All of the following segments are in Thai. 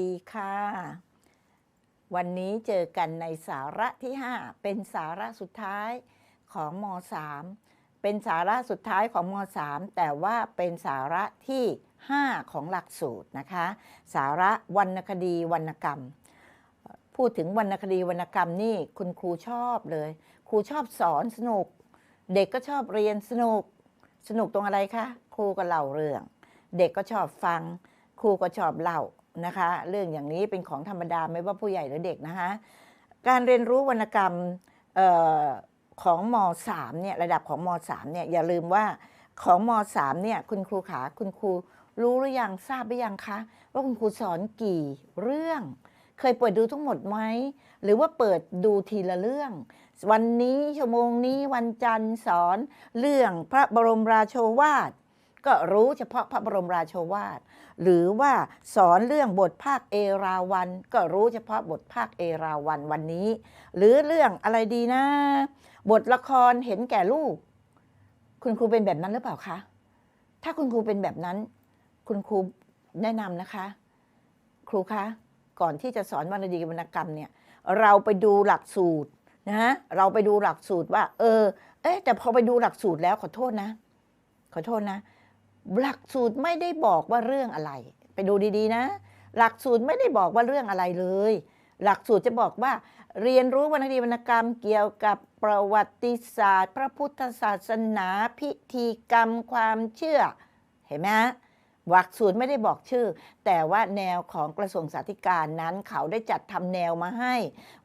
ดีค่ะ วันนี้เจอกันในสาระที่ 5 เป็นสาระสุดท้ายของม .3 เป็นสาระสุดท้ายของม .3 แต่ว่าเป็นสาระที่ 5 ของหลักสูตรนะคะ สาระวรรณคดีวรรณกรรม พูดถึงวรรณคดีวรรณกรรมนี่คุณครูชอบเลย ครูชอบสอนสนุก เด็กก็ชอบเรียนสนุก สนุกตรงอะไรคะ ครูก็เล่าเรื่อง เด็กก็ชอบฟัง ครูก็ชอบเล่า นะคะ เรื่องอย่างนี้เป็นของธรรมดาไม่ว่าผู้ใหญ่หรือเด็กนะคะการเรียนรู้วรรณกรรมออของม .3 เนี่ยระดับของม .3 เนี่ยอย่าลืมว่าของม .3 เนี่ยคุณครูขาคุณครูรู้หรือยังทราบหรือยังคะ ว่าคุณครูสอนกี่เรื่อง เคยเปิดดูทั้งหมดไหมหรือว่าเปิดดูทีละเรื่อง วันนี้ชั่วโมงนี้วันจันทร์สอน เรื่องพระบรมราโชวาท ก็รู้เฉพาะพระบรมราโชวาท หรือว่าสอนเรื่องบทภาคเอราวัน ก็รู้เฉพาะบทภาคเอราวันวันนี้ หรือเรื่องอะไรดีนะ บทละครเห็นแก่ลูก คุณครูเป็นแบบนั้นหรือเปล่าคะ ถ้าคุณครูเป็นแบบนั้น คุณครูแนะนำนะคะ ครูคะ ก่อนที่จะสอนวรรณดีวรรณกรรมเนี่ย เราไปดูหลักสูตรนะฮะเราไปดูหลักสูตรว่า เออ เอ๊แต่พอไปดูหลักสูตรแล้วขอโทษนะ ขอโทษนะ หลักสูตรไม่ได้บอกว่าเรื่องอะไร ไปดูดีๆนะ หลักสูตรไม่ได้บอกว่าเรื่องอะไรเลย หลักสูตรจะบอกว่า เรียนรู้วรรณคดีวรรณกรรมเกี่ยวกับประวัติศาสตร์ พระพุทธศาสนาพิธีกรรมความเชื่อ เห็นไหมฮะ หลักสูตรไม่ได้บอกชื่อ แต่ว่าแนวของกระทรวงสาธการนั้น เขาได้จัดทำแนวมาให้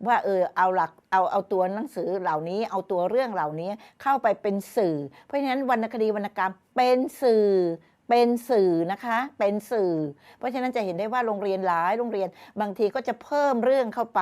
ว่าเออเอาหลักเอาเอาตัวหนังสือเหล่านี้ เอาตัวเรื่องเหล่านี้เข้าไปเป็นสื่อ เพราะฉะนั้นวรรณคดีวรรณกรรมเป็นสื่อ เป็นสื่อนะคะ เป็นสื่อ เพราะฉะนั้นจะเห็นได้ว่าโรงเรียนหลายโรงเรียนบางทีก็จะเพิ่มเรื่องเข้าไป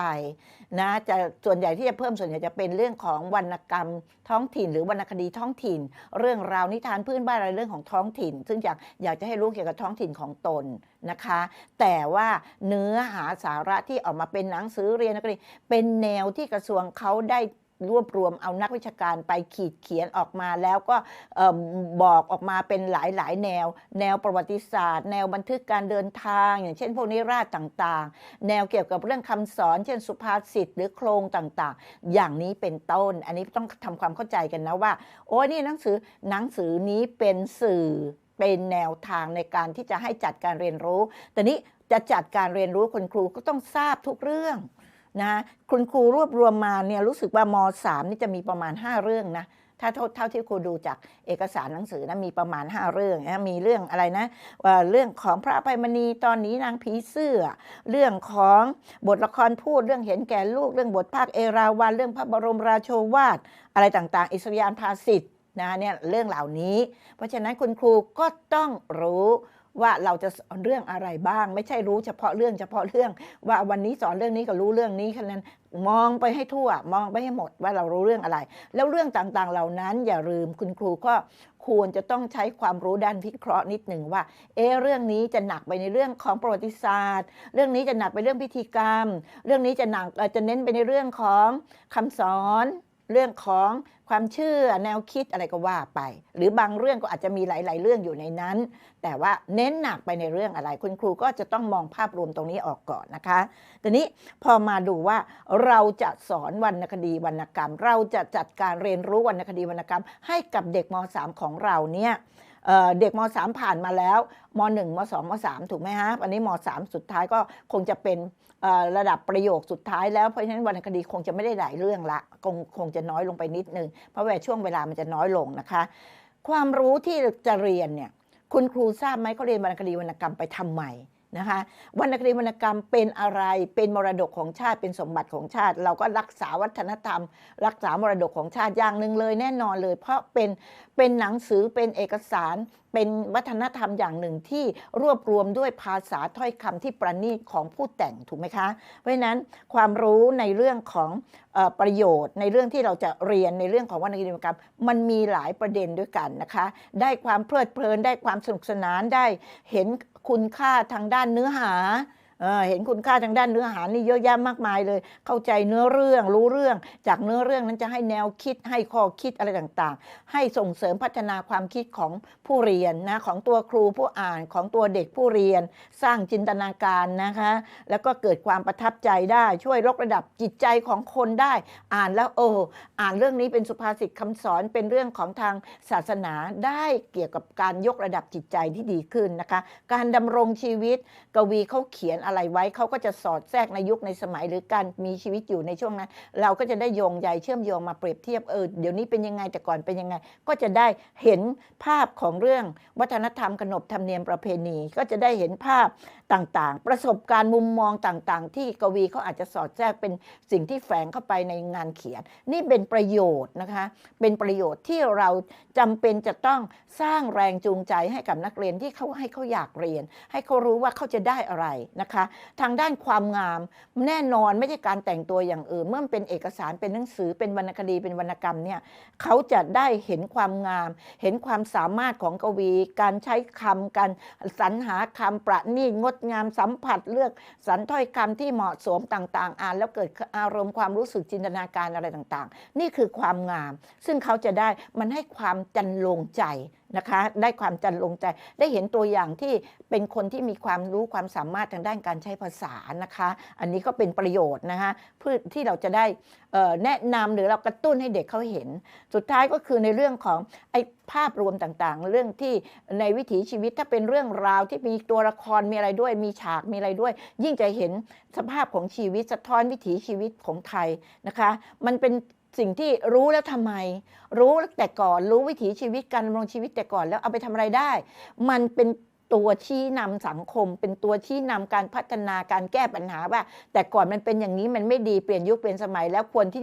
นะจะส่วนใหญ่ที่จะเพิ่มส่วนใหญ่จะเป็นเรื่องของวรรณกรรมท้องถิ่น หรือวรรณคดีท้องถิ่น เรื่องราวนิทานพื้นบ้านอะไรเรื่องของท้องถิ่น ซึ่งอยากอยากจะให้รู้เกี่ยวกับท้องถิ่นของตนนะคะ แต่ว่าเนื้อหาสาระที่ออกมาเป็นหนังสือเรียนนักเรียนเป็นแนวที่กระทรวงเขาได้ รวบรวมเอานักวิชาการไปขีดเขียนออกมาแล้วก็บอกออกมาเป็นหลายๆ แนว แนวประวัติศาสตร์ แนวบันทึกการเดินทาง อย่างเช่นพวกนิราศต่างๆ แนวเกี่ยวกับเรื่องคำสอน เช่นสุภาษิตหรือโครงต่างๆ อย่างนี้เป็นต้น อันนี้ต้องทำความเข้าใจกันนะว่า โอ้นี่หนังสือหนังสือนี้เป็นสื่อเป็นแนวทางในการที่จะให้จัดการเรียนรู้ แต่นี้จะจัดการเรียนรู้คุณครูก็ต้องทราบทุกเรื่อง นะคุณครูรวบรวมมาเนี่ยรู้สึกว่าม 3 นี่จะมีประมาณ 5 เรื่องนะถ้าเท่าที่ครูดูจากเอกสารหนังสือนะมีประมาณ 5 เรื่องนะมีเรื่องอะไรนะเรื่องของพระอภัยมณีตอนนี้นางผีเสื้อ เรื่องของบทละครพูดเรื่องเห็นแก่ลูก เรื่องบทภาคเอราวัณเรื่องพระบรมราโชวาทอะไรต่างๆ อิสริยานภาสิทธ์นะเนี่ยเรื่องเหล่านี้ เพราะฉะนั้นคุณครูก็ต้องรู้ ว่าเราจะสอนเรื่องอะไรบ้าง ไม่ใช่รู้เฉพาะเรื่องเฉพาะเรื่อง ว่าวันนี้สอนเรื่องนี้ก็รู้เรื่องนี้แค่นั้นมองไปให้ทั่ว มองไปให้หมดว่าเรารู้เรื่องอะไร แล้วเรื่องต่างๆเหล่านั้นอย่าลืมคุณครูก็ควรจะต้องใช้ความรู้ด้านวิเคราะห์นิดหนึ่งว่า เอะเรื่องนี้จะหนักไปในเรื่องของประวัติศาสตร์ เรื่องนี้จะหนักไปเรื่องพิธีกรรม เรื่องนี้จะหนักจะเน้นไปในเรื่องของคำสอน เรื่องของความเชื่อแนวคิดอะไรก็ว่าไป หรือบางเรื่องก็อาจจะมีหลาย ๆ เรื่องอยู่ในนั้น แต่ว่าเน้นหนักไปในเรื่องอะไร คุณครูก็จะต้องมองภาพรวมตรงนี้ออกก่อนนะคะทีนี้พอมาดูว่าเราจะสอนวรรณคดีวรรณกรรม เราจะจัดการเรียนรู้วรรณคดีวรรณกรรม ให้กับเด็กม .3 ของเราเนี่ยเเด็กม .3 ผ่านมาแล้วม .1 ม .2 ม .3 ถูกไหมฮะอันนี้ม .3 สุดท้ายก็คงจะเป็น ระดับประโยคสุดท้ายแล้วเพราะฉะนั้นวรรณคดีคงจะไม่ได้หลายเรื่องละคงคงจะน้อยลงไปนิดนึง เพราะว่าช่วงเวลามันจะน้อยลงนะคะ ความรู้ที่จะเรียนเนี่ยคุณครูทราบไหมเขาเรียนวรรณคดีวรรณกรรมไปทำไม นะคะวรรณคดีวรรณกรรมเป็นอะไรเป็นมรดกของชาติเป็นสมบัติของชาติ เราก็รักษาวัฒนธรรม รักษามรดกของชาติอย่างหนึ่งเลย แน่นอนเลย เพราะเป็นเป็นหนังสือเป็นเอกสารเป็นวัฒนธรรมอย่างหนึ่งที่รวบรวมด้วยภาษาถ้อยคำที่ประณีตของผู้แต่งถูกไหมคะ เพราะฉะนั้นความรู้ในเรื่องของออประโยชน์ ในเรื่องที่เราจะเรียนในเรื่องของวรรณคดีวรรณกรรม มันมีหลายประเด็นด้วยกันนะคะ ได้ความเพลิดเพลินได้ความสนุกสนานได้เห็น คุณค่าทางด้านเนื้อหา เห็นคุณค่าทางด้านเนื้อหานี่เยอะแยะมากมายเลย เข้าใจเนื้อเรื่องรู้เรื่อง จากเนื้อเรื่องนั้นจะให้แนวคิดให้ข้อคิดอะไรต่างๆ ให้ส่งเสริมพัฒนาความคิดของผู้เรียนนะของตัวครูผู้อ่านของตัวเด็กผู้เรียน สร้างจินตนาการนะคะ แล้วก็เกิดความประทับใจได้ช่วยยกระดับจิตใจของคนได้ อ่านแล้วโอ้อ่านเรื่องนี้เป็นสุภาษิตคำสอนเป็นเรื่องของทางศาสนาได้เกี่ยวกับการยกระดับจิตใจที่ดีขึ้นนะคะ การดำรงชีวิตกวีเขาเขียนอะไรไว้เขาก็จะสอดแทรกในยุคในสมัยหรือการมีชีวิตอยู่ในช่วงนั้น เราก็จะได้โยงใยเชื่อมโยงมาเปรียบเทียบเออเดี๋ยวนี้เป็นยังไงแต่ก่อนเป็นยังไง ก็จะได้เห็นภาพของเรื่องวัฒนธรรมขนบธรรมเนียมประเพณี ก็จะได้เห็นภาพต่างๆ ประสบการณ์มุมมองต่างๆ ที่กวีเขาอาจจะสอดแทรกเป็นสิ่งที่แฝงเข้าไปในงานเขียน นี่เป็นประโยชน์นะคะ เป็นประโยชน์ที่เราจำเป็นจะต้องสร้างแรงจูงใจให้กับนักเรียนที่เขาให้เขาอยากเรียน ให้เขารู้ว่าเขาจะได้อะไรนะคะ ทางด้านความงามแน่นอนไม่ใช่การแต่งตัวอย่างอื่น เมื่อเป็นเอกสารเป็นหนังสือเป็นวรรณคดีเป็นวรรณกรรมเนี่ยเขาจะได้เห็นความงาม เห็นความสามารถของกวี การใช้คำการสรรหาคำประณีตงดงามสัมผัสเลือกสรรถ้อยคำที่เหมาะสมต่างๆ อ่าน แล้วเกิดอารมณ์ความรู้สึกจินตนาการอะไรต่างๆ นี่คือความงาม ซึ่งเขาจะได้มันให้ความจันลงใจ นะคะ ได้ความจันลงใจ ได้เห็นตัวอย่างที่เป็นคนที่มีความรู้ความสามารถทางด้านการใช้ภาษานะคะ อันนี้ก็เป็นประโยชน์นะคะเพื่อที่เราจะได้แนะนำหรือเรากระตุ้นให้เด็กเขาเห็น สุดท้ายก็คือในเรื่องของไอ้ภาพรวมต่างๆ เรื่องที่ในวิถีชีวิตถ้าเป็นเรื่องราวที่มีตัวละครมีอะไรด้วย มีฉากมีอะไรด้วย ยิ่งจะเห็นสภาพของชีวิตสะท้อนวิถีชีวิตของไทยนะคะ มันเป็น สิ่งที่รู้แล้วทำไม รู้แต่ก่อนรู้วิถีชีวิตการดำรงชีวิตแต่ก่อนแล้วเอาไปทำอะไรได้ มันเป็นตัวชี้นำสังคม เป็นตัวชี้นำการพัฒนาการแก้ปัญหาว่า แต่ก่อนมันเป็นอย่างนี้มันไม่ดีเปลี่ยนยุคเปลี่ยนสมัยแล้วควรที่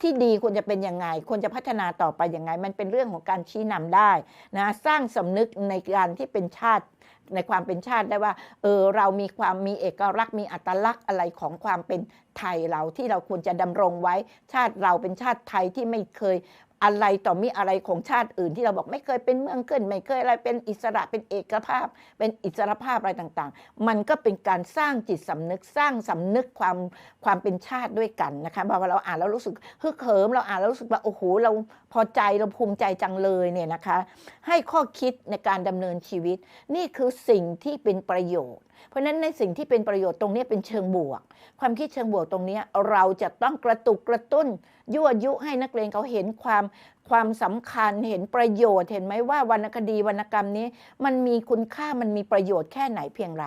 ที่ดีควรจะเป็นยังไง ควรจะพัฒนาต่อไปยังไง มันเป็นเรื่องของการชี้นำได้นะสร้างสำนึกในการที่เป็นชาติในความเป็นชาติได้ว่าเออเรามีความมีเอกลักษณ์มีอัตลักษณ์อะไรของความเป็นไทยเราที่เราควรจะดำรงไว้ชาติเราเป็นชาติไทยที่ไม่เคย อะไรต่อมีอะไรของชาติอื่นที่เราบอกไม่เคยเป็นเมืองขึ้น ไม่เคยอะไรเป็นอิสระเป็นเอกภาพ เป็นอิสรภาพอะไรต่างๆ มันก็เป็นการสร้างจิตสำนึกสร้างสำนึกความความเป็นชาติด้วยกันนะคะพอเราอ่านแล้วรู้สึกฮึกเหิมเราอ่านแล้วรู้สึกว่าโอ้โหเราพอใจเราภูมิใจจังเลยเนี่ยนะคะ ให้ข้อคิดในการดำเนินชีวิต นี่คือสิ่งที่เป็นประโยชน์ เพราะฉะนั้นในสิ่งที่เป็นประโยชน์ตรงนี้เป็นเชิงบวก ความคิดเชิงบวกตรงนี้เราจะต้องกระตุกกระตุ้น ยั่วยุให้นักเรียนเขาเห็นความความสำคัญเห็นประโยชน์เห็นไหมว่าวรรณคดีวรรณกรรมนี้ มันมีคุณค่ามันมีประโยชน์แค่ไหนเพียงไร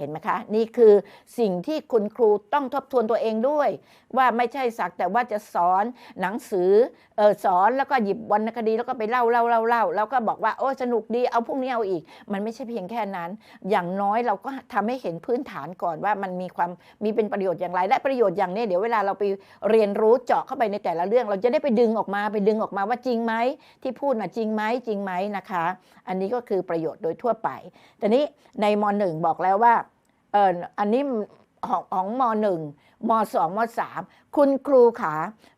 เห็นไหมคะ นี่คือสิ่งที่คุณครูต้องทบทวนตัวเองด้วย ว่าไม่ใช่สักแต่ว่าจะสอนหนังสือออสอนแล้วก็หยิบวรรณคดีแล้วก็ไปเล่าเล่าเล่าเล่าแล้วก็บอกว่าโอ้สนุกดีเอาพรุ่งนี้เอาอีก มันไม่ใช่เพียงแค่นั้น อย่างน้อยเราก็ทำให้เห็นพื้นฐานก่อนว่ามันมีความมีเป็นประโยชน์อย่างไรและประโยชน์อย่างนี้เดี๋ยวเวลาเราไปเรียนรู้เจาะเข้าไปในแต่ละเรื่อง เราจะได้ไปดึงออกมาไปดึงออกมาว่าจริงไหมที่พูดนะจริงไหมจริงไหมนะคะ อันนี้ก็คือประโยชน์โดยทั่วไปแต่นี้ในมหนึ่งบอกแล้วว่า เอออันนี้ของของมหนึ่งมสองมสามคุณครูขา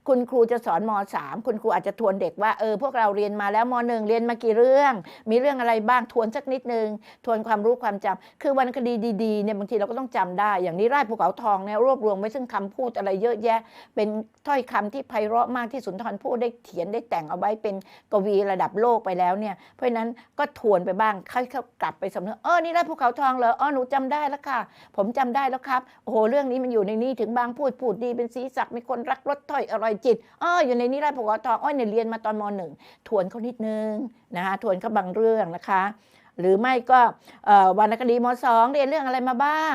คุณครูจะสอนมสามคุณครูอาจจะทวนเด็กว่าเออพวกเราเรียนมาแล้วมหนึ่งเรียนมากี่เรื่อง มีเรื่องอะไรบ้างทวนสักนิดนึง ทวนความรู้ความจำคือวรรณคดีดีๆเนี่ยบางทีเราก็ต้องจำได้ อย่างนี้ไร่ภูเขาทองเนี่ยรวบรวมไว้ซึ่งคำพูดอะไรเยอะแยะ เป็นถ้อยคำที่ไพเราะมากที่สุนทรภู่ได้เขียนได้แต่งเอาไว้เป็นกวีระดับโลกไปแล้วเนี่ยเพราะฉะนั้นก็ทวนไปบ้างค่อยๆกลับไปสำนึกเออนี่ไร่ภูเขาทองเหรออ๋อหนูจำได้แล้วค่ะ ผมจำได้แล้วครับโอ้โหเรื่องนี้มันอยู่ในนี้ถึงบางพูดพูดดีเป็นสีสักมีคนรักรสถ้อยอร่อยจิตอ้ออยู่ในนี้ไร่ภูเขาทองอ้อยเนี่ยเรียนมาตอนมหนึ่งทวนเขานิดนึงนะคะทวนเขาบางเรื่องนะคะ หรือไม่ก็วรรณคดีมสองเรียนเรื่องอะไรมาบ้าง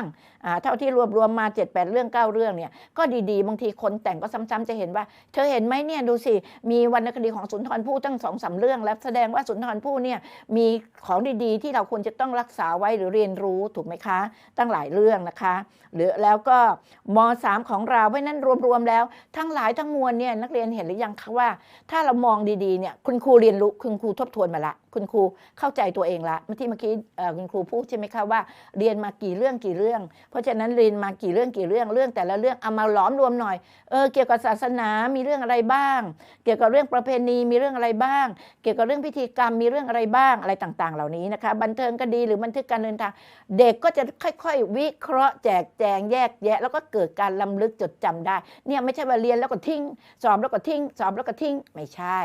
เท่าที่รวบรวมมา 7 8 เรื่อง 9 เรื่องเนี่ยก็ดีๆ บางทีคนแต่งก็ซ้ำๆจะเห็นว่า เธอเห็นไหมเนี่ยดูสิ มีวรรณคดีของสุนทรภู่ตั้งสองสามเรื่อง แล้วแสดงว่าสุนทรภู่เนี่ยมีของดีๆ ที่เราควรจะต้องรักษาไว้หรือเรียนรู้ถูกไหมคะ ตั้งหลายเรื่องนะคะ หรือแล้วก็มสามของเราเพราะนั้นรวมๆแล้ว ทั้งหลายทั้งมวลเนี่ยนักเรียนเห็นหรือยังคะว่า ถ้าเรามองดีๆเนี่ยคุณครูเรียนรู้คุณครูทบทวนมาละ คุณครูเข้าใจตัวเองละเมื่อที่เมื่อกี้คุณครูพูดใช่ไหมคะว่าเรียนมากี่เรื่องกี่เรื่องเพราะฉะนั้นเรียนมากี่เรื่องกี่เรื่องเรื่องแต่ละเรื่องเอามาหลอมรวมหน่อยเออเกี่ยวกับศาสนามีเรื่องอะไรบ้าง เกี่ยวกับเรื่องประเพณีมีเรื่องอะไรบ้าง เกี่ยวกับเรื่องพิธีกรรมมีเรื่องอะไรบ้างอะไรต่าง ๆ เหล่านี้นะคะบันเทิงก็ดีหรือบันทึกการเดินทาง เด็กก็จะค่อย ๆ วิเคราะห์แจกแจงแยกแยะ แล้วก็เกิดการลำลึกจดจำได้เนี่ยไม่ใช่ว่าเรียนแล้วก็ทิ้งสอบแล้วก็ทิ้งสอบแล้วก็ทิ้งไม่ใช่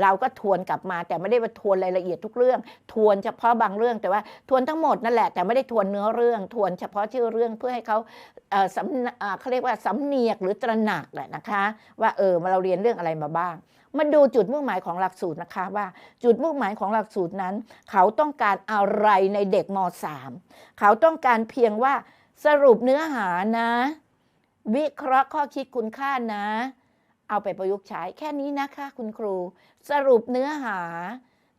เราก็ทวนกลับมา แต่ไม่ได้ว่าทวนรายละเอียดทุกเรื่อง ทวนเฉพาะบางเรื่องแต่ว่าทวนทั้งหมดนั่นแหละแต่ไม่ได้ทวนเนื้อเรื่องทวนเฉพาะชื่อเรื่องเพื่อให้เขาเออสำเออเขาเรียกว่าสำเนียกหรือตระหนักแหละนะคะ ว่าเออเราเรียนเรื่องอะไรมาบ้างมาดูจุดมุ่งหมายของหลักสูตรนะคะว่า จุดมุ่งหมายของหลักสูตรนั้น เขาต้องการอะไรในเด็กม .3 เขาต้องการเพียงว่าสรุปเนื้อหานะ วิเคราะห์ข้อคิดคุณค่านะ เอาไปประยุกต์ใช้แค่นี้นะคะคุณครู สรุปเนื้อหา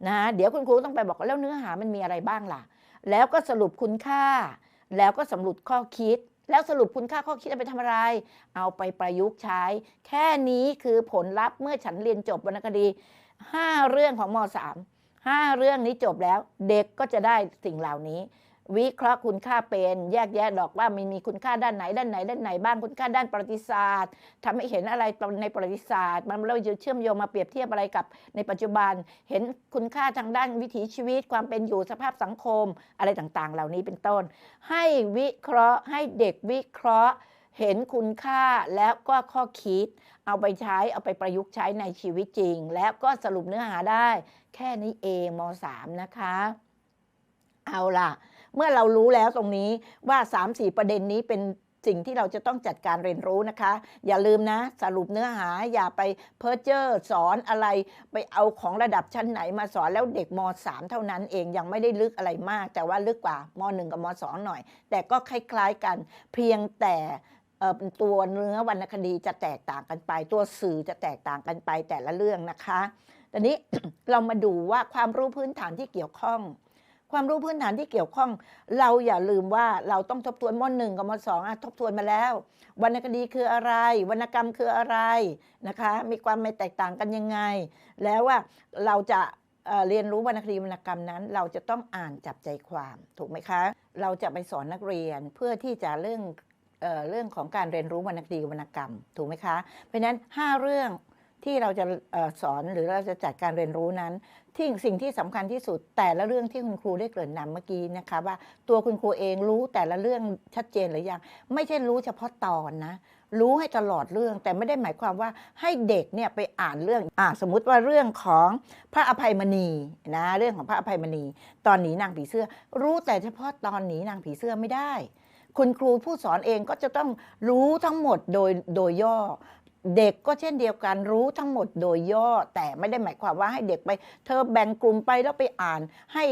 นะ เดี๋ยวคุณครูต้องไปบอกว่าแล้วเนื้อหามันมีอะไรบ้างล่ะ แล้วก็สรุปคุณค่า แล้วก็สำรุจข้อคิด แล้วสรุปคุณค่าข้อคิดเอาไปทำอะไร เอาไปประยุกต์ใช้ แค่นี้คือผลลัพธ์เมื่อฉันเรียนจบวรรณคดี 5 เรื่องของม .3 ห้าเรื่องนี้จบแล้ว เด็กก็จะได้สิ่งเหล่านี้ วิเคราะห์คุณค่าเป็นแยกแยะดอกว่ามันมีคุณค่าด้านไหนด้านไหนด้านไหนบ้างคุณค่าด้านประวัติศาสตร์ทำให้เห็นอะไรในประวัติศาสตร์ มันเราจะเชื่อมโยงมาเปรียบเทียบอะไรกับในปัจจุบัน เห็นคุณค่าทางด้านวิถีชีวิต ความเป็นอยู่สภาพสังคมอะไรต่างๆ เหล่านี้เป็นต้น ให้วิเคราะห์ให้เด็กวิเคราะห์ เห็นคุณค่าแล้วก็ข้อคิด เอาไปใช้เอาไปประยุกต์ใช้ในชีวิตจริง แล้วก็สรุปเนื้อหาได้ แค่นี้เองม .3 นะคะ เอาล่ะ เมื่อเรารู้แล้วตรงนี้ว่า 3-4 ประเด็นนี้เป็นสิ่งที่เราจะต้องจัดการเรียนรู้นะคะ อย่าลืมนะ สรุปเนื้อหาอย่าไปเพ้อเจ้อสอนอะไร ไปเอาของระดับชั้นไหนมาสอนแล้วเด็กม .3 เท่านั้นเองยังไม่ได้ลึกอะไรมาก แต่ว่าลึกกว่าม .1 กับม .2 หน่อย แต่ก็คล้ายๆกัน เพียงแต่ตัวเนื้อวรรณคดีจะแตกต่างกันไป ตัวสื่อจะแตกต่างกันไปแต่ละเรื่องนะคะตอนนี้เรามาดูว่าความรู้พื้นฐานที่เกี่ยวข้อง ความรู้พื้นฐานที่เกี่ยวข้อง เราอย่าลืมว่าเราต้องทบทวนมหนึ่งกับมสองทบทวนมาแล้ว วรรณคดีคืออะไร วรรณกรรมคืออะไรนะคะ มีความไม่แตกต่างกันยังไง แล้วว่าเราจะเเรียนรู้วรรณคดีวรรณกรรมนั้น เราจะต้องอ่านจับใจความถูกไหมคะ เราจะไปสอนนักเรียนเพื่อที่จะเรื่องเอเรื่องของการเรียนรู้วรรณคดีวรรณกรรมถูกไหมคะ เพราะฉะนั้น 5 เรื่อง ที่เราจะออสอนหรือเราจะจัดการเรียนรู้นั้นที่สิ่งที่สำคัญที่สุดแต่ละเรื่องที่คุณครูได้เกริ่นนำเมื่อกี้นะคะว่าตัวคุณครูเองรู้แต่ละเรื่องชัดเจนหรือยังไม่ใช่รู้เฉพาะตอนนะ รู้ให้ตลอดเรื่อง แต่ไม่ได้หมายความว่าให้เด็กเนี่ยไปอ่านเรื่องอ่าสมมุติว่าเรื่องของพระอภัยมณีนะเรื่องของพระอภัยมณี ตอนหนีนางผีเสื้อ รู้แต่เฉพาะตอนหนีนางผีเสื้อไม่ได้ คุณครูผู้สอนเองก็จะต้องรู้ทั้งหมดโดยโดยย่อ เด็กก็เช่นเดียวกันรู้ทั้งหมดโดยย่อแต่ไม่ได้หมายความว่าให้เด็กไป เธอแบ่งกลุ่มไปแล้วไปอ่าน ให้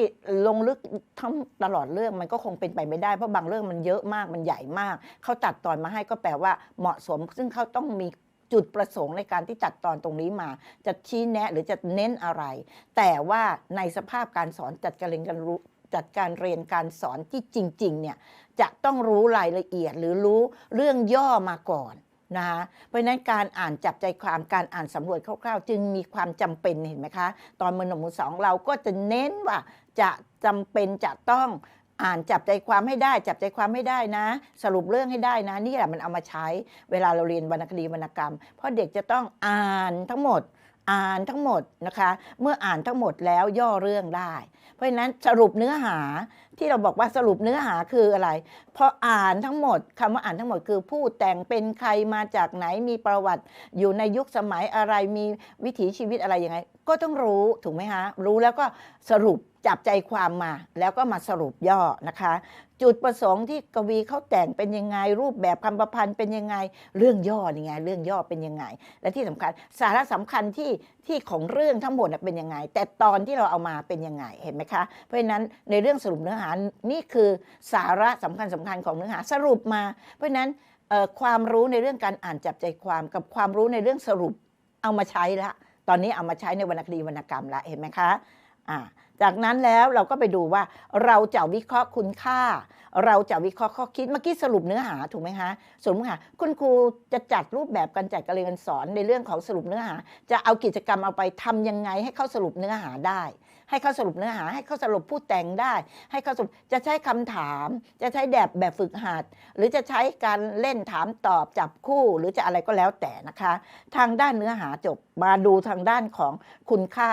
ลงลึกทั้งตลอดเรื่องมันก็คงเป็นไปไม่ได้เพราะบางเรื่องมันเยอะมากมันใหญ่มาก เขาตัดตอนมาให้ก็แปลว่าเหมาะสม ซึ่งเขาต้องมีจุดประสงค์ในการที่ตัดตอนตรงนี้มา จะชี้แนะหรือจะเน้นอะไร แต่ว่าในสภาพการสอนจัดการเรียนการรู้จัดการเรียนการสอนที่จริงๆเนี่ยจะต้องรู้รายละเอียดหรือรู้เรื่องย่อมาก่อน นะคะเพราะฉะนั้นการอ่านจับใจความการอ่านสำรวจคร่าวๆ จึงมีความจำเป็นเห็นไหมคะ ตอนมือหนึ่งมือสองเราก็จะเน้นว่าจะจำเป็นจะต้องอ่านจับใจความให้ได้จับใจความให้ได้นะ สรุปเรื่องให้ได้นะนี่แหละมันเอามาใช้ เวลาเราเรียนวรรณคดีวรรณกรรม เพราะเด็กจะต้องอ่านทั้งหมด อ่านทั้งหมดนะคะ เมื่ออ่านทั้งหมดแล้วย่อเรื่องได้ เพราะฉะนั้นสรุปเนื้อหาที่เราบอกว่าสรุปเนื้อหาคืออะไรพออ่านทั้งหมดคำว่าอ่านทั้งหมดคือผู้แต่งเป็นใครมาจากไหนมีประวัติ อยู่ในยุคสมัยอะไรมีวิถีชีวิตอะไรยังไง ก็ต้องรู้ถูกไหมฮะรู้แล้วก็สรุป จับใจความมาแล้วก็มาสรุปย่อนะคะ จุดประสงค์ที่กวีเขาแต่งเป็นยังไง รูปแบบคำประพันธ์เป็นยังไง เรื่องย่อนี่ไง เรื่องย่อเป็นยังไง และที่สำคัญสาระสำคัญที่ที่ของเรื่องทั้งหมดเป็นยังไง แต่ตอนที่เราเอามาเป็นยังไงเห็นไหมคะ เพราะฉะนั้นในเรื่องสรุปเนื้อหานี่คือสาระสำคัญสำคัญของเนื้อหาสรุปมา เพราะฉะนั้นความรู้ในเรื่องการอ่านจับใจความกับความรู้ในเรื่องสรุปเอามาใช้ละ ตอนนี้เอามาใช้ในวรรณคดีวรรณกรรมละเห็นไหมคะอ่า จากนั้นแล้วเราก็ไปดูว่าเราจะวิเคราะห์คุณค่า เราจะวิเคราะห์ข้อคิดเมื่อกี้สรุปเนื้อหาถูกไหมคะสรุปเนื้อหาคุณครูจะจัดรูปแบบการจัดการเรียนการสอนในเรื่องของสรุปเนื้อหา จะเอากิจกรรมเอาไปทำยังไงให้เข้าสรุปเนื้อหาได้ ให้เขาสรุปเนื้อหา ให้เขาสรุปผู้แต่งได้ ให้เขาสรุปจะใช้คำถาม จะใช้แบบแบบฝึกหัดหรือจะใช้การเล่นถามตอบจับคู่ หรือจะอะไรก็แล้วแต่นะคะ ทางด้านเนื้อหาจบมาดูทางด้านของคุณค่า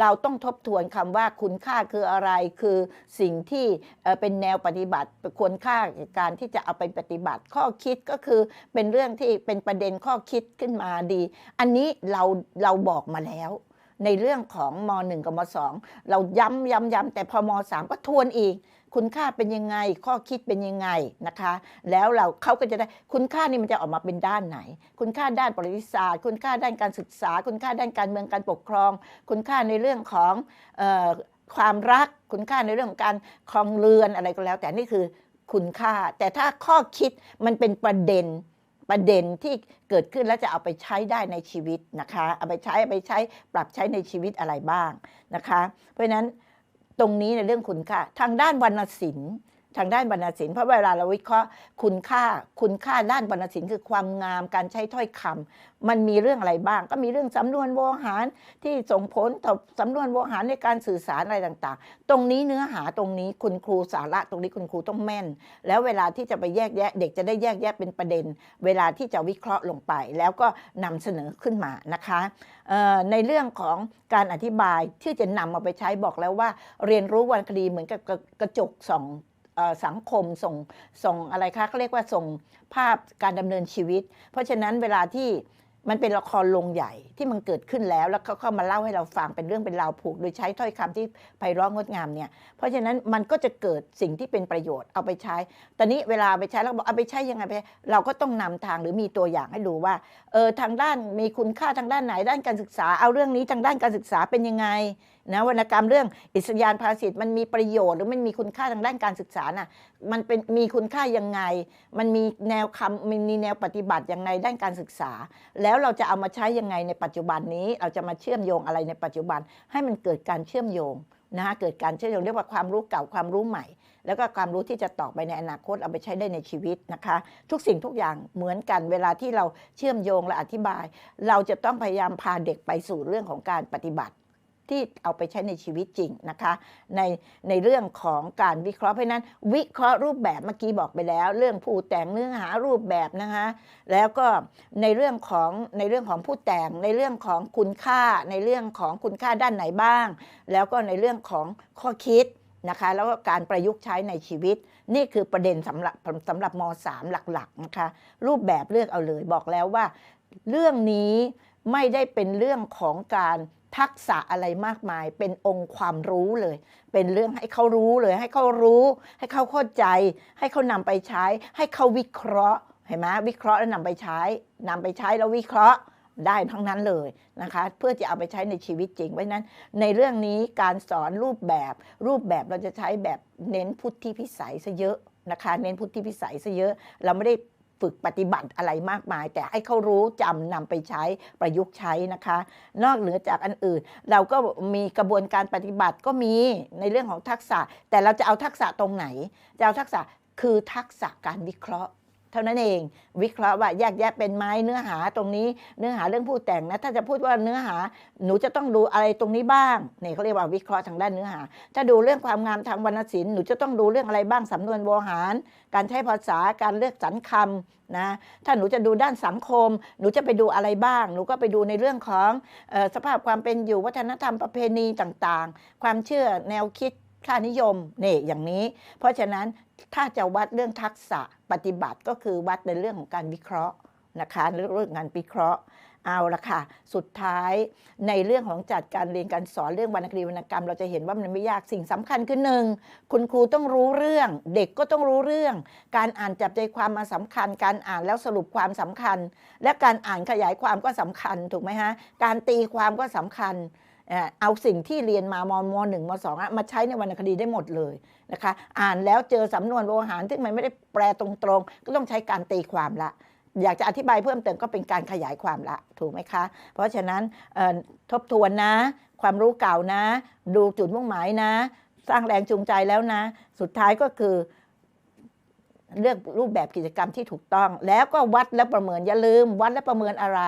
เราต้องทบทวนคำว่าคุณค่าคืออะไร คือสิ่งที่เป็นแนวปฏิบัติควรค่าแก่การที่จะเอาไปปฏิบัติข้อคิดก็คือเป็นเรื่องที่เป็นประเด็นข้อคิดขึ้นมาดี อันนี้เราเราบอกมาแล้วในเรื่องของม .1 กับม .2 เราย้ำย้ำย้ำแต่พอม .3 ก็ทวนอีก คุณค่าเป็นยังไง ข้อคิดเป็นยังไงนะคะ แล้วเราเขาก็จะได้คุณค่านี่มันจะออกมาเป็นด้านไหน คุณค่าด้านประวัติศาสตร์ คุณค่าด้านการศึกษา คุณค่าด้านการเมืองการปกครอง คุณค่าในเรื่องของออความรัก คุณค่าในเรื่องของการครองเรือนอะไรก็แล้ว แต่นี่คือคุณค่า แต่ถ้าข้อคิดมันเป็นประเด็นประเด็นที่เกิดขึ้นแล้วจะเอาไปใช้ได้ในชีวิตนะคะ เอาไปใช้เอาไปใช้ปรับใช้ในชีวิตอะไรบ้างนะคะ เพราะฉะนั้น ตรงนี้ในเรื่องคุณค่า ทางด้านวรรณศิลป์ ทางด้านวรรณศิลป์เพราะเวลาเราวิเคราะห์คุณค่าคุณค่าด้านวรรณศิลป์คือความงามการใช้ถ้อยคำมันมีเรื่องอะไรบ้าง ก็มีเรื่องสำนวนโวหารที่ส่งผลต่อสำนวนโวหารในการสื่อสารอะไรต่างๆ ตรงนี้เนื้อหาตรงนี้คุณครูสาระตรงนี้คุณครูต้องแม่น แล้วเวลาที่จะไปแยกแยะ เด็กจะได้แยกแยะเป็นประเด็น เวลาที่จะวิเคราะห์ลงไป แล้วก็นำเสนอขึ้นมานะคะในเรื่องของการอธิบายที่จะนำมาไปใช้บอกแล้วว่า เรียนรู้วรรณคดีเหมือนกับกระจกสอง สังคมส่งส่งอะไรคะเขาเรียกว่าส่งภาพการดำเนินชีวิต เพราะฉะนั้นเวลาที่มันเป็นละครลงใหญ่ที่มันเกิดขึ้นแล้ว แล้วเขาเข้ามาเล่าให้เราฟังเป็นเรื่องเป็นราวผูก โดยใช้ถ้อยคำที่ไพเราะงดงามเนี่ย เพราะฉะนั้นมันก็จะเกิดสิ่งที่เป็นประโยชน์เอาไปใช้ ตอนนี้เวลาไปใช้แล้วบอกเอาไปใช้ยังไงไป เราก็ต้องนำทางหรือมีตัวอย่างให้ดูว่าเออทางด้านมีคุณค่าทางด้านไหนด้านการศึกษา เอาเรื่องนี้ทางด้านการศึกษาเป็นยังไงนะวรรณกรรมเรื่องอิสยานภาษิตมันมีประโยชน์หรือมันมีคุณค่าทางด้านการศึกษาน่ะมันเป็นมีคุณค่ายังไง มันมีแนวคำมันมีแนวปฏิบัติยังไงด้านการศึกษา แล้วเราจะเอามาใช้ยังไงในปัจจุบันนี้ เราจะมาเชื่อมโยงอะไรในปัจจุบัน ให้มันเกิดการเชื่อมโยงนะคะเกิดการเชื่อมโยงเรียกว่าความรู้เก่าความรู้ใหม่ แล้วก็ความรู้ที่จะต่อไปในอนาคตเอาไปใช้ได้ในชีวิตนะคะ ทุกสิ่งทุกอย่างเหมือนกันเวลาที่เราเชื่อมโยงและอธิบาย เราจะต้องพยายามพาเด็กไปสู่เรื่องของการปฏิบัติ ที่เอาไปใช้ในชีวิตจริงนะคะในในเรื่องของการวิเคราะห์เพราะนั้น วิเคราะห์รูปแบบเมื่อกี้บอกไปแล้ว เรื่องผู้แต่งเนื้อหารูปแบบนะคะแล้วก็ในเรื่องของในเรื่องของผู้แต่งในเรื่องของคุณค่า ในเรื่องของคุณค่าด้านไหนบ้าง แล้วก็ในเรื่องของข้อคิดนะคะแล้วก็การประยุกต์ใช้ในชีวิต นี่คือประเด็นสำหรับสำหรับม .3 หลักๆนะคะรูปแบบเลือกเอาเลยบอกแล้วว่า เรื่องนี้ไม่ได้เป็นเรื่องของการ ทักษะอะไรมากมาย เป็นองค์ความรู้เลย เป็นเรื่องให้เขารู้เลย ให้เขารู้ ให้เขาเข้าใจ ให้เขานำไปใช้ ให้เขาวิเคราะห์เห็นไหมวิเคราะห์แล้วนำไปใช้นำไปใช้แล้ววิเคราะห์ได้ทั้งนั้นเลยนะคะเพื่อจะเอาไปใช้ในชีวิตจริงเพราะนั้น ในเรื่องนี้การสอนรูปแบบรูปแบบเราจะใช้แบบเน้นพุทธิพิสัยซะเยอะนะคะ เน้นพุทธิพิสัยซะเยอะ เราไม่ได้ ฝึกปฏิบัติอะไรมากมาย แต่ให้เขารู้จำนำไปใช้ประยุกต์ใช้นะคะ นอกเหนือจากอันอื่น เราก็มีกระบวนการปฏิบัติก็มีในเรื่องของทักษะ แต่เราจะเอาทักษะตรงไหน จะเอาทักษะคือทักษะการวิเคราะห์ เท่านั้นเอง วิเคราะห์ว่าแยกแยะเป็นไหมเนื้อหาตรงนี้เนื้อหาเรื่องผู้แต่งนะถ้าจะพูดว่าเนื้อหาหนูจะต้องดูอะไรตรงนี้บ้างเนี่ยเขาเรียกว่าวิเคราะห์ทางด้านเนื้อหา ถ้าดูเรื่องความงามทางวรรณศิลป์หนูจะต้องดูเรื่องอะไรบ้างสำนวนโวหาร การใช้ภาษาการเลือกสรรคำนะถ้าหนูจะดูด้านสังคม หนูจะไปดูอะไรบ้าง หนูก็ไปดูในเรื่องของออสภาพความเป็นอยู่วัฒนธรรมประเพณีต่างๆ ความเชื่อแนวคิด ค่านิยมเนี่ยอย่างนี้ เพราะฉะนั้นถ้าจะวัดเรื่องทักษะปฏิบัติก็คือวัดในเรื่องของการวิเคราะห์นะคะเรื่องงานวิเคราะห์เอาละค่ะ สุดท้ายในเรื่องของจัดการเรียนการสอนเรื่องวรรณคดีวรรณกรรม เราจะเห็นว่ามันไม่ยากสิ่งสำคัญคือหนึ่งคุณครูต้องรู้เรื่อง เด็กก็ต้องรู้เรื่อง การอ่านจับใจความมาสำคัญ การอ่านแล้วสรุปความสำคัญ และการอ่านขยายความก็สำคัญถูกไหมฮะการตีความก็สำคัญ เอาสิ่งที่เรียนมามมหนึ่งมสองมาใช้ในวรรณคดีได้หมดเลยนะคะ อ่านแล้วเจอสำนวนโวหารที่มันไม่ได้แปลตรงๆ ก็ต้องใช้การตีความละ อยากจะอธิบายเพิ่มเติมก็เป็นการขยายความละ ถูกไหมคะ เพราะฉะนั้นทบทวนนะ ความรู้เก่านะ ดูจุดมุ่งหมายนะ สร้างแรงจูงใจแล้วนะ สุดท้ายก็คือ เลือกรูปแบบกิจกรรมที่ถูกต้อง แล้วก็วัดและประเมินอย่าลืม วัดและประเมินอะไร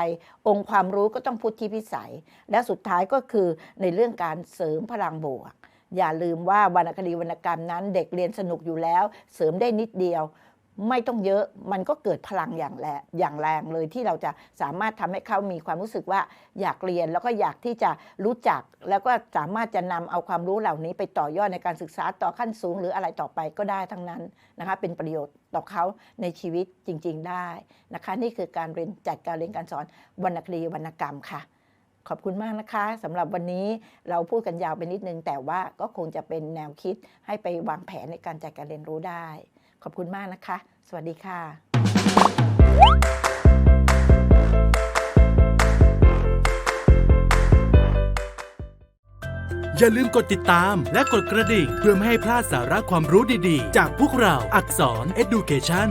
องค์ความรู้ก็ต้องพุทธิพิสัย และสุดท้ายก็คือในเรื่องการเสริมพลังบวก อย่าลืมว่าวรรณคดีวรรณกรรมนั้น เด็กเรียนสนุกอยู่แล้ว เสริมได้นิดเดียว ไม่ต้องเยอะมันก็เกิดพลังอย่างแรงอย่างแรงเลยที่เราจะสามารถทำให้เขามีความรู้สึกว่าอยากเรียนแล้วก็อยากที่จะรู้จัก แล้วก็สามารถจะนำเอาความรู้เหล่านี้ไปต่อยอดในการศึกษาต่อขั้นสูง หรืออะไรต่อไปก็ได้ทั้งนั้นนะคะเป็นประโยชน์ต่อเขาในชีวิตจริง ๆ ได้นะคะ นี่คือการเรียนจัดการเรียนการสอนวรรณคดีวรรณกรรมค่ะ ขอบคุณมากนะคะสำหรับวันนี้เราพูดกันยาวไปนิดนึง แต่ว่าก็คงจะเป็นแนวคิดให้ไปวางแผนในการจัดการเรียนรู้ได้ ขอบคุณมากนะคะ สวัสดีค่ะอย่าลืมกดติดตามและกดกระดิ่ง เพื่อไม่ให้พลาดสาระความรู้ดีๆ จากพวกเราอักษร Education